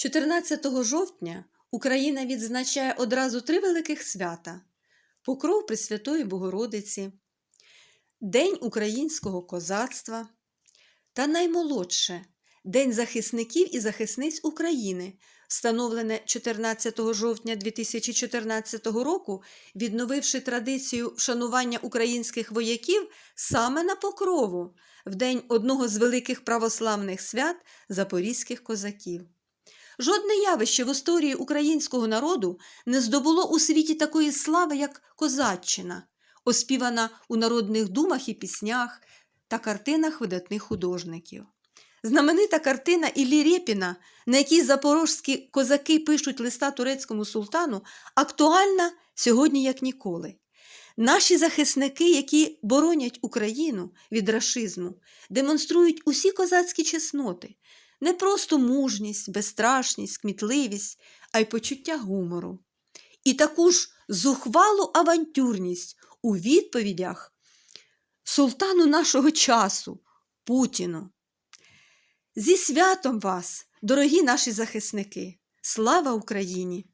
14 жовтня Україна відзначає одразу три великих свята: Покров Пресвятої Богородиці, День українського козацтва та наймолодше День захисників і захисниць України, встановлене 14 жовтня 2014 року, відновивши традицію вшанування українських вояків саме на Покрову, в день одного з великих православних свят запорізьких козаків. Жодне явище в історії українського народу не здобуло у світі такої слави, як козаччина, оспівана у народних думах і піснях та картинах видатних художників. Знаменита картина Іллі Рєпіна, на якій запорожські козаки пишуть листа турецькому султану, актуальна сьогодні як ніколи. Наші захисники, які боронять Україну від рашизму, демонструють усі козацькі чесноти, не просто мужність, безстрашність, кмітливість, а й почуття гумору. І таку ж зухвалу авантюрність у відповідях султану нашого часу Путіну. Зі святом вас, дорогі наші захисники! Слава Україні!